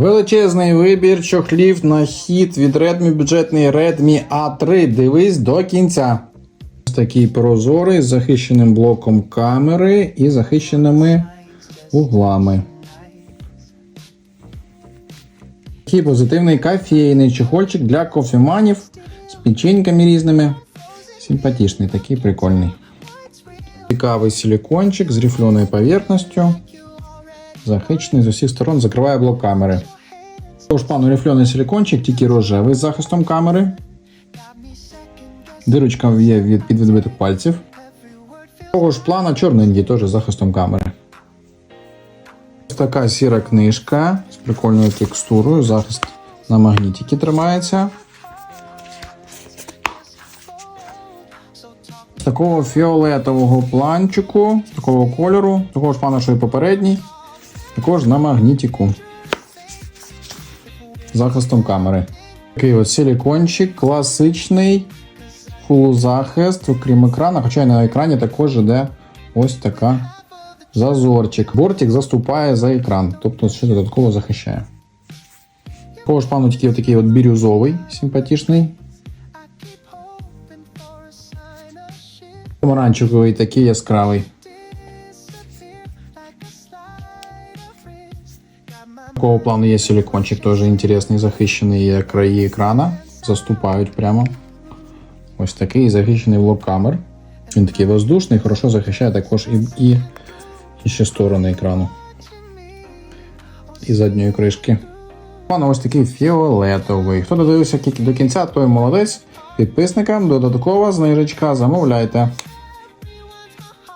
Величезний вибір чохлів на хід від Redmi бюджетний Redmi A3. Дивись до кінця. Ось такий прозорий з захищеним блоком камери і захищеними углами. Такий позитивний кофейний чехольчик для кофеманів з печеньками різними. Симпатичний, такий прикольний. Цікавий силикончик з рифленою поверхністю. Захищений з усіх сторон, закриває блок камери. Тож плану рифлений силикончик, тільки рожевий з захистом камери. Дирочка є від під відбиток пальців. Того ж плана чорненький теж з захистом камери. Ось така сіра книжка з прикольною текстурою. Захист на магнітики тримається. Такого фіолетового планчику, такого кольору, такого ж плану, що і попередній. Також на магнітику. З Захистом камери. Такий от силикончик, класичний фулозахист, окрім екрана, хоча й на екрані також іде ось така зазорчик. Бортик заступає за екран, тобто ще додатково захищає. Також плану тільки такий от бірюзовий, симпатичний. Помаранчевий такий яскравий. Такого плану є силикончик, теж інтересний, захищений є краї екрана. Заступають прямо. Ось такий захищений блок камер. Він такий воздушний, хорошо захищає також і, і, і ще сторони екрану. І задньої кришки. Плану ось такий фіолетовий. Хто додивився до кінця, той молодець. Підписникам додаткова знижечка. Замовляйте.